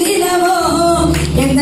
தினமோ எந்த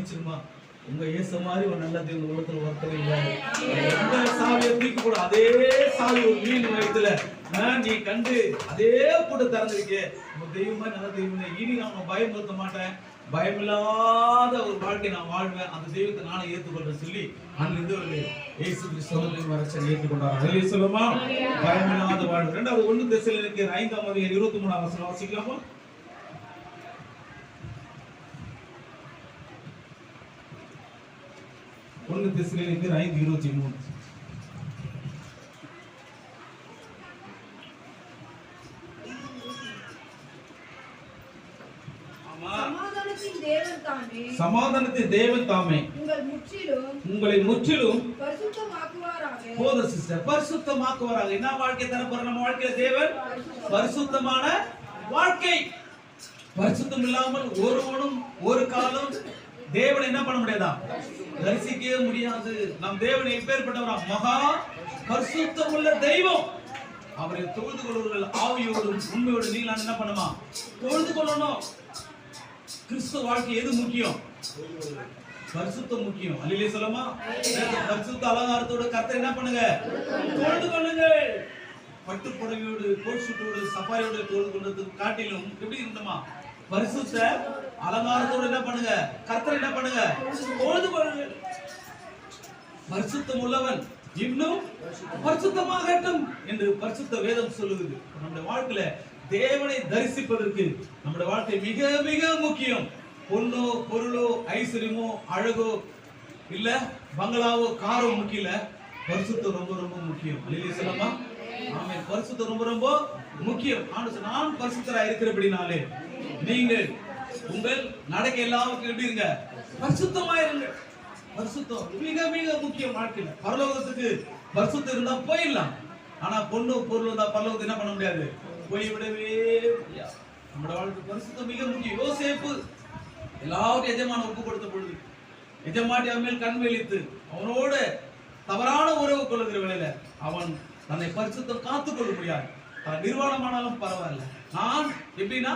மன்னிச்சிருமா உங்க ஏச மாதிரி ஒரு நல்ல தேவன் உலகத்துல ஒருத்தர் இல்லை. எந்த சாவியை தூக்கி கூட அதே சாவி ஒரு மீன் வயத்துல நீ கண்டு அதே கூட திறந்திருக்கே. உங்க தெய்வமா நல்ல தெய்வம் இனி நான் பயமுறுத்த மாட்டேன். பயமில்லாத ஒரு வாழ்க்கை நான் வாழ்வேன். அந்த தெய்வத்தை நானே ஏற்றுக்கொள்றேன் சொல்லி அங்கிருந்து ஒரு இயேசு கிறிஸ்துவை வரச்சன் ஏற்றுக்கொண்டார் வெளியே சொல்லுமா? பயமில்லாத வாழ்வு. ரெண்டாவது ஒண்ணு திசையில் இருக்கிற ஐந்தாம் இருபத்தி மூணாம் வசனம் வாசிக்கலாமா? ஒன்று திசையில் ஐந்து இருபத்தி மூணு. சமாதானத்தின் தேவன் தாமே. உங்கள் முற்றிலும் உங்களை முற்றிலும் பரிசுத்தமாக்குவாராக. போத சிஸ்டர். பரிசுத்தமாக்குவாராக. என்ன வாழ்க்கை தர போற நம்ம வாழ்க்கையில தேவன்? பரிசுத்தமான வாழ்க்கை. பரிசுத்தம் இல்லாமல் ஒருவனும் ஒரு காலம் தேவனை என்ன பண்ண முடியாதா? தரிசிக்கவே முடியாது. நம் தேவன் எப்பேற்பட்டவர்? மகா பரிசுத்தம் உள்ள தெய்வம். அவரை தொழுது கொள்வர்கள் ஆவியோடும் உண்மையோடு நீங்களாம் என்ன பண்ணுமா? தொழுது கொள்ளணும். கிறிஸ்துவ வாழ்க்கை எது முக்கியம்? பரிசுத்தம் முக்கியம். அல்லையே சொல்லமா பரிசுத்த அலங்காரத்தோட கர்த்தர் என்ன பண்ணுங்க? தொழுது கொள்ளுங்க பட்டு புடவையோடு கோட் சுட்டோடு சஃபாரியோடு தொழுது கொண்டதுக்கு காட்டிலும் எப்படி இருந்தோமா பரிசுத்த அலங்காரத்தோடு என்ன பண்ணுங்க? கர்த்தர் என்ன பண்ணுங்க? தொழுது கொள்ளுங்க பரிசுத்தம் உள்ளவன் இன்னும் பரிசுத்தமாகட்டும் என்று பரிசுத்த வேதம் சொல்லுகிறது. நம்முடைய வாழ்க்கையில தேவனை தரிசிப்பதற்கு நம்முடைய வாழ்க்கை மிக மிக முக்கியம். பொண்ணோ பொருளோ ஐஸ்வர்யமோ அழகோ இல்ல பங்களாவோ காரோ முக்கியல பரிசுத்தம் ரொம்ப ரொம்ப முக்கியம். அல்லையே சொல்லமா ஆமே பரிசுத்தம் ரொம்ப ரொம்ப முக்கியம். ஆண்டு சொன்ன, நான் பரிசுத்தரா இருக்கிறபடினாலே நீங்கள் உங்கள் நடக்க எல்லாருக்கும் எப்படி இருங்க? பரிசுத்தமா இருங்க. பரிசுத்தம் மிக மிக முக்கியம் வாழ்க்கையில. பரலோகத்துக்கு பரிசுத்தம் இருந்தா போயிடலாம். ஆனா பொண்ணு பொருள் இருந்தா பரலோகத்தை என்ன பண்ண முடியாது? போய்விடவே முடியாது. நம்மளோட வாழ்க்கை பரிசுத்தம் மிக முக்கியம். யோசேப்பு எல்லாரும் எஜமான ஒப்பு கொடுத்த பொழுது எஜமாட்டி அவன் மேல் கண் வெளித்து அவனோட தவறான உறவு கொள்ளுகிற வேளையில அவன் தன்னை பரிசுத்தம் காத்துக்கொள்ள முடியாது தான் நிர்வாணமானாலும் பரவாயில்ல. நான் எப்படின்னா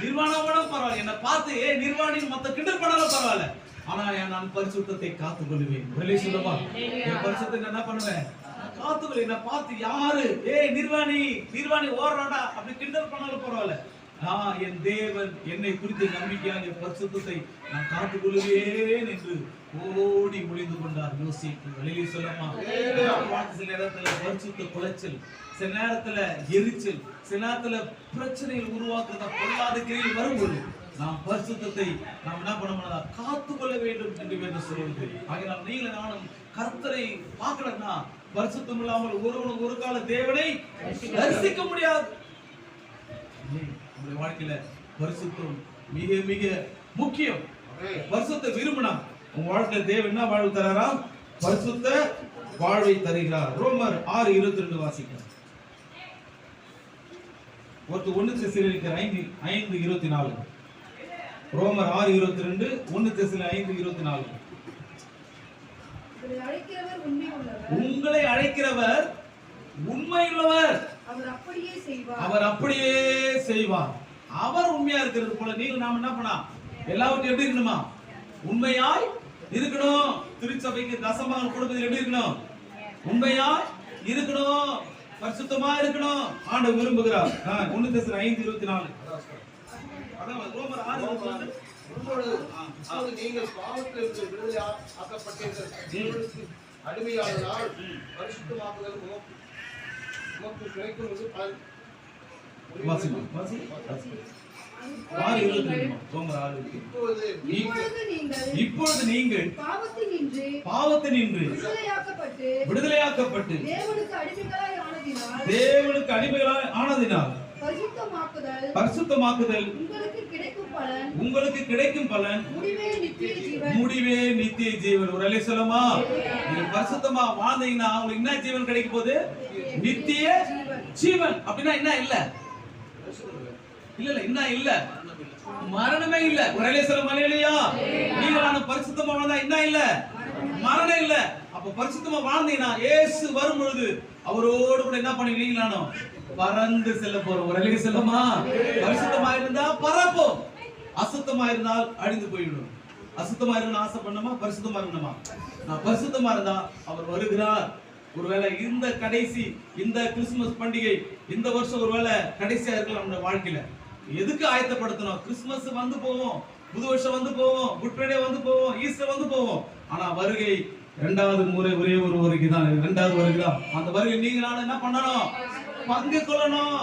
நிர்வாணமானாலும் பரவாயில்ல. என்னை பார்த்து ஏ நிர்வாணின்னு மத்த கிண்டல் பண்ணாலும் பரவாயில்ல. ஆனா நான் பரிசுத்தத்தை காத்துக் கொள்வேன் வெளியே சொல்லுமா என் பரிசுத்தத்தை என்ன பண்ணுவேன்? நான் காத்துக்கொள்ள என்னை பார்த்து யாரு? ஏய் நிர்வாணி நிர்வாணி ஓடுறாடா அப்படி கிண்டல் பண்ணாலும் பரவாயில்ல. நான் என் தேவன் என்னை குறித்து நம்பிக்கையாக என் பரிசுத்தத்தை நான் காத்து கொள்வேன் என்று ஓடி முடிந்து கொண்டார் யோசிப்பு வெளியே சொல்லமா சில நேரத்துல பரிசுத்த குலைச்சல் சில நேரத்துல எரிச்சல் சில நேரத்துல பிரச்சனைகள் உருவாக்குறத பொல்லாத கிரியில் வரும்போது நாம் பரிசுத்தத்தை நாம் என்ன பண்ண முடியாது காத்துக்கொள்ள வேண்டும் என்று வேதம் சொல்லுவது ஆகையால் நீங்களும் நானும் கர்த்தரை பார்க்கலன்னா பரிசுத்தம் இல்லாமல் ஒருவனும் ஒரு கால தேவனை தரிசிக்க முடியாது. உங்களுடைய வாழ்க்கையில பரிசுத்தம் மிக மிக முக்கியம். பரிசுத்த விரும்பினா உங்க வாழ்க்கையில தேவன் என்ன வாழ்வு தராரா? பரிசுத்த வாழ்வை தருகிறார். ரோமர் ஆறு இருபத்தி ரெண்டு வாசிக்கிறோம் ஒருத்தர் ஒண்ணு திசையில் ஐந்து ஐந்து இருபத்தி நாலு. ரோமர் ஆறு இருபத்தி ரெண்டு ஒண்ணு திசையில் ஐந்து இருபத்தி நாலு. உங்களை அழைக்கிறவர் உண்மையுள்ளவர் அவர் அப்படியே செய்வார். அவர் அப்படியே செய்வார். அவர் உண்மையா இருக்கிறது போல நீங்க நாம என்ன பண்ணா எல்லாவற்றையும் எப்படி இருக்கணுமா? உண்மையாய் இருக்கணும். திருச்சபைக்கு தசமாக கொடுப்பதில் எப்படி இருக்கணும்? உண்மையாய் இருக்கணும். பரிசுத்தமா இருக்கணும். ஆண்டவர் விரும்புகிறார். ஒண்ணு தேசம் ஐந்து இருபத்தி நாலு. நீங்கள் பாவத்திலிருந்து விடுதலை ஆக்கப்பட்டீர்கள். அடிமையானதால் பரிசுத்தமாக்குதல் உமக்கு கிடைக்கும் இது பலன். ஆறு ரோமர். இப்பொழுது நீங்கள் பாவத்தினின்று பாவத்தினின்று விடுதலையாக்கப்பட்டு தேவனுக்கு அடிமைகளாய் ஆனதினால் தேவனுக்கு அடிமைகளாய் ஆனதினால் பரிசுத்தமாக்குதல் பரிசுத்தமாக்குதல் உங்களுக்கு கிடைக்கும் பலன் கிடைக்கும் முடிவே நித்திய ஜீவன். முடிவே நித்திய ஜீவன். ஒரு அலை சொல்லமா நீங்க பரிசுத்தமா வாழ்ந்தீங்கன்னா உங்களுக்கு என்ன ஜீவன் கிடைக்க போகுது? நித்திய ஜீவன். அப்படின்னா என்ன இல்ல? இல்ல இல்ல என்ன இல்ல? மரணமே இல்ல. ஒரு அலை மலையிலையா நீங்க நான் பரிசுத்தமா வாழ்ந்தா என்ன இல்ல? மரணம் இல்ல. அப்ப பரிசுத்தமா வாழ்ந்தீங்கன்னா ஏசு வரும் பொழுது அவரோடு கூட என்ன பண்ணுவீங்க பறந்து செல்ல போறோம். ஒரு செல்லமா? பரிசுத்தமா இருந்தா பறப்போம். அசுத்தமா இருந்தால் அழிந்து போய்விடும். அசுத்தமா இருக்கணும்னு ஆசை பண்ணமா பரிசுத்தமா இருக்கணுமா? நான் பரிசுத்தமா இருந்தா அவர் வருகிறார். ஒருவேளை இந்த கடைசி இந்த கிறிஸ்துமஸ் பண்டிகை இந்த வருஷம் ஒருவேளை கடைசியா இருக்கலாம் நம்ம வாழ்க்கையில. எதுக்கு ஆயத்தப்படுத்தணும்? கிறிஸ்துமஸ் வந்து போவோம். புது வருஷம் வந்து போவோம். குட் ஃப்ரைடே வந்து போவோம். ஈஸ்டர் வந்து போவோம். ஆனா வருகை இரண்டாவது முறை ஒரே ஒரு வருகை தான். இரண்டாவது வருகை தான் அந்த வருகை நீங்க நானும் என்ன பண்ணணும்? பங்கு கொள்ளணும்.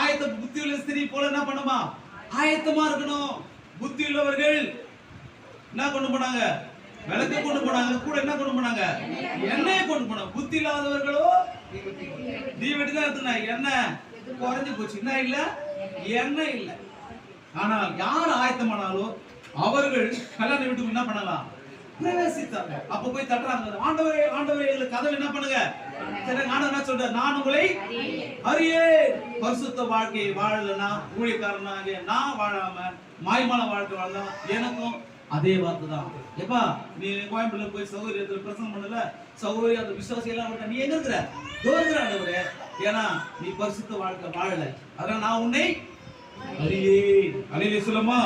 ஆயத்த புத்தி உள்ள ஸ்திரீ போல என்ன பண்ணுமா? ஆயத்தமா இருக்கணும். புத்தி உள்ளவர்கள் என்ன கொண்டு போனாங்க? விளக்கு கொண்டு போனாங்க. கூட என்ன கொண்டு போனாங்க? எண்ணெயை கொண்டு போனாங்க. புத்தி இல்லாதவர்களோ தீவெட்டி தான் எடுத்துனாங்க எண்ணெய். குறைஞ்சு போச்சு. என்ன இல்ல? என்ன இல்ல? ஆனால் யார் ஆயத்தமானாலும் அவர்கள் கல்யாண வீட்டுக்கு என்ன பண்ணலாம்? பிரவேசித்தாங்க. அப்ப போய் தட்டுறாங்க. ஆண்டவரே ஆண்டவரே எங்களுக்கு கதவு என்ன பண்ணுங்க? சரி ஆண்டவர் என்ன சொல்ற நான் உங்களை அரியே பரிசுத்த வாழ்க்கையை வாழலனா ஊழியக்காரனாக நான் வாழாம மாய்மான வாழ்க்கை வாழலாம். எனக்கும் அதே வார்த்தை தான் எப்பா நீ கோயம்புல போய் சௌகரியத்துல பிரசங்கம் பண்ணல? சௌகரிய அந்த விசுவாசி எல்லாம் விட்டா நீ எங்க இருக்கிற? தோ இருக்கிற ஆண்டவரே. ஏன்னா நீ பரிசுத்த வாழ்க்கை வாழல. அதான் நான் உன்னை அறியே அலையிலே சொல்லுமா?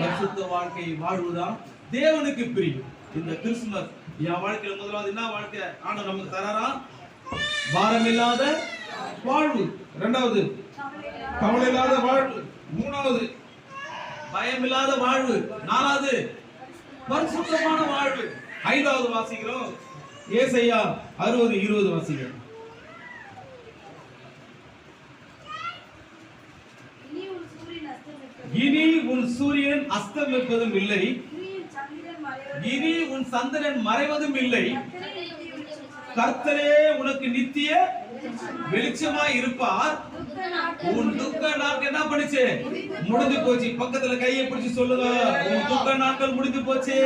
பரிசுத்த வாழ்க்கை வாழ்வுதான் தேவனுக்கு பிரியும். இந்த கிறிஸ்துமஸ் என் வாழ்க்கையில முதலாவது என்ன வாழ்க்கை? ஆண்டவர் நமக்கு தராரா? பாரமில்லாத வாழ்வு. இரண்டாவது கவலை இல்லாத வாழ்வு. மூணாவது பயமில்லாத வாழ்வு. நாலாவது பரிசுத்தமான வாழ்வு. ஐந்தாவது வாசிக்கிறோம். ஏசையா அறுபது இருபது வாசிக்கிறோம். இனி உன் சூரியன் அஸ்தமிப்பதும் இல்லை. இனி உன் சந்திரன் மறைவதும் இல்லை. கர்த்தரே உனக்கு நித்திய வெளிச்சமாய் இருப்பார். உன் துக்க நாட்கள் என்ன பண்ணுச்சு? முடிஞ்சு போச்சு. பக்கத்துல கையை பிடிச்சு சொல்லுங்க. உன் துக்க நாட்கள் முடிஞ்சு போச்சு.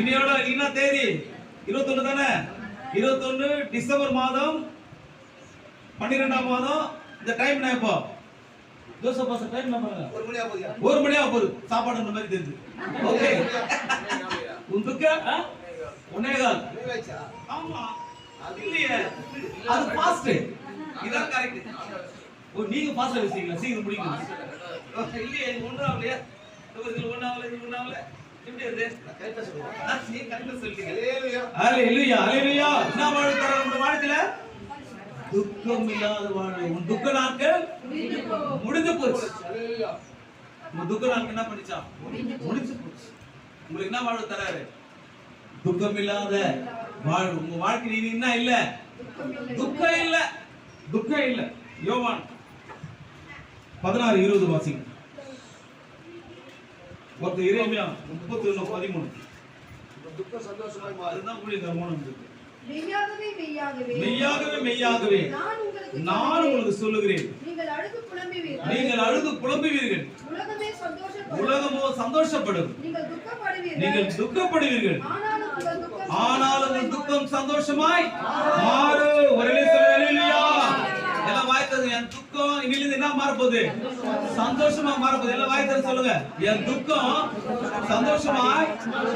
இனியோட என்ன தேதி இருபத்தொன்னு தானே? இருபத்தொன்னு டிசம்பர் மாதம் பன்னிரெண்டாம் மாதம். இந்த டைம் என்ன இப்போ? ஜோசப் பாச டைம் ஒரு மணியா போதியா ஒரு மணியா போகுது. சாப்பாடு மாதிரி தெரிஞ்சு ஓகே. உன் துக்க? ஒன்னே கால் ஆமா. அது இல்லையே. அது ஃபாஸ்ட் இதான் கரெக்ட் ஓ நீங்க ஃபாஸ்டா பேசுறீங்களா சீக்கிரம் முடிக்கணும். இல்லையே ஒண்ணும் ஆகலையா. இது ஒண்ணும் ஆகல இது ஒண்ணும் ஆகல. எப்படி அது ஆ, நீங்க கரெக்டா சொல்லிட்டீங்க. அல்லேலூயா அல்லேலூயா என்ன வாழ்க்கை தர நம்ம வாழ்க்கையில துக்கம் இல்லாத வாழ்வு. உன் துக்க நாட்கள் முடிஞ்சு போச்சு. உங்க துக்க நாட்கள் என்ன பண்ணிச்சா? முடிஞ்சு போச்சு. உங்களுக்கு என்ன வாழ்வு தராரு? துக்கம் இல்லாத வாழ்வு. உங்க வாழ்க்கை நீ என்ன இல்ல? துக்கம் இல்ல. துக்கம் இல்ல. யோவான் பதினாறு இருபது வாசிங்க. ஒருத்தர் இறைமையா முப்பத்தி ஒண்ணு பதிமூணு. துக்கம் சந்தோஷமாய் ஊழியர் மூலம் இருக்கு மெய்யாகவே. மெய்யாகவே நான் உங்களுக்கு சொல்லுகிறேன். நீங்கள் அழுது புலம்புவீர்கள். உலகமே சந்தோஷப்படும். நீங்கள் துக்கப்படுவீர்கள். ஆனாலும் துக்கம் சந்தோஷமாய் மாறு ஒரே வாய்த்தது என் துக்கம் இன்னிலிருந்து என்ன மாறப்போகுது? சந்தோஷமா மாறப்போகுது. எல்லாம் வாய்த்தது சொல்லுங்க. என் துக்கம் சந்தோஷமாய்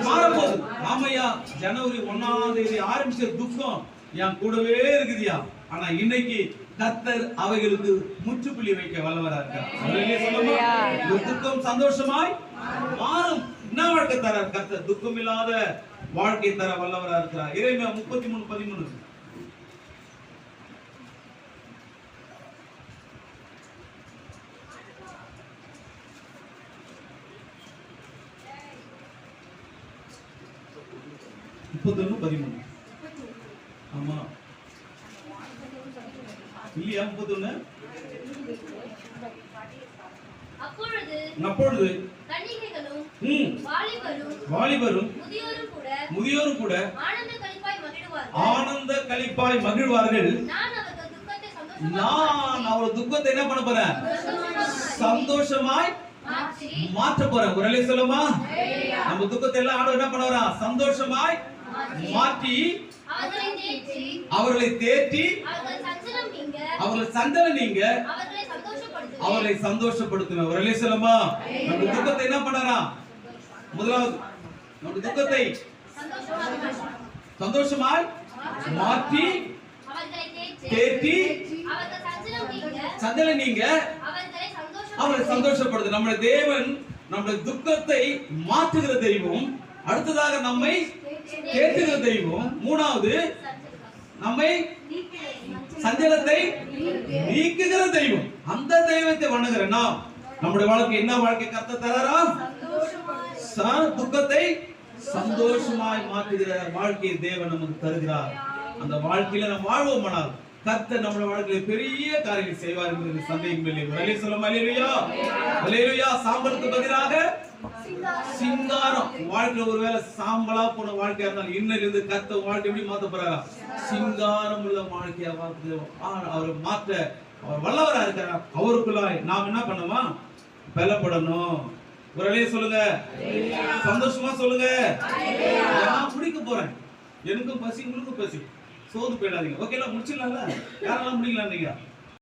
மாறப்போகுது. ஆமையா ஜனவரி ஒன்னாம் தேதி ஆரம்பிச்ச துக்கம் என் கூடவே இருக்குதுயா? ஆனா இன்னைக்கு கர்த்தர் அவைகளுக்கு முற்றுப்புள்ளி வைக்க வல்லவரா இருக்கார். துக்கம் சந்தோஷமாய் மாறும். என்ன வாழ்க்கை தர கர்த்தர் துக்கம் இல்லாத வாழ்க்கை தர வல்லவரா இருக்கிறார். இறைமையா முப்பத்தி மூணு பதிமூணு. முப்பத்தொன்னு பதிமூணு. ஆமா. இல்லையா முப்பத்தொன்னு அப்பொழுது வாலிபரும் முதியோரும் கூட ஆனந்த களிப்பாய் மகிழ்வார்கள். நான் அவர்கள் துக்கத்தை என்ன பண்ண போறேன்? சந்தோஷமாய் மாற்றி. போறேன். குரலே சொல்லுமா? நம்ம துக்கத்தை எல்லாம் ஆண்டவர் என்ன பண்ண வரான் சந்தோஷமாய் மாற்றி அவர்களை தேற்றி அவர்களை சந்தன நீங்க அவர்களை சந்தோஷப்படுத்துவேன். குரலே சொல்லுமா? நம்ம துக்கத்தை என்ன பண்ணறான் முதலாவது நம்ம துக்கத்தை சந்தோஷமாய் மாற்றி அவர்களை தேற்றி சந்தன நீங்க அவரை சந்தோஷப்படுத்துவேன். சந்தோஷப்படுது நம்முடைய தேவன் நம்முடைய துக்கத்தை மாற்றுகிற தெய்வம் அடுத்ததாக நம்மை கேட்கிற தெய்வம். மூணாவது நம்மை சஞ்சலத்தை நீக்குகிற தெய்வம். அந்த தெய்வத்தை வணங்குற நாம் நம்முடைய வாழ்க்கை என்ன வாழ்க்கை? கத்த தராரா துக்கத்தை சந்தோஷமாய் மாற்றுகிற வாழ்க்கையை தேவன் நமக்கு தருகிறார். அந்த வாழ்க்கையில நம்ம வாழ்வோமானால் கர்த்தர் நம்முடைய வாழ்க்கையில பெரிய காரியங்கள் செய்வார் என்பது சந்தேகம் இல்லை வலைய சொல்ல மலையிலையா மலையிலையா சாம்பலுக்கு பதிலாக சிங்காரம். வாழ்க்கையில ஒருவேளை சாம்பலா போன வாழ்க்கையா இருந்தாலும் இன்னைக்கு இருந்து கத்த வாழ்க்கை எப்படி மாத்த போறாரா? சிங்காரம் உள்ள வாழ்க்கையா மாத்து அவர் மாற்ற அவர் வல்லவரா இருக்கிறார் அவருக்குள்ளாய் நாம் என்ன பண்ணுமா பலப்படணும். ஒரு அலைய சொல்லுங்க. சந்தோஷமா சொல்லுங்க. நான் குடிக்க போறேன். எனக்கும் பசி உங்களுக்கும் பசி. சோது போயிடாதீங்க. ஓகேலாம் முடிச்சிடலாம்ல? யாரெல்லாம் முடிக்கலாம் நீங்க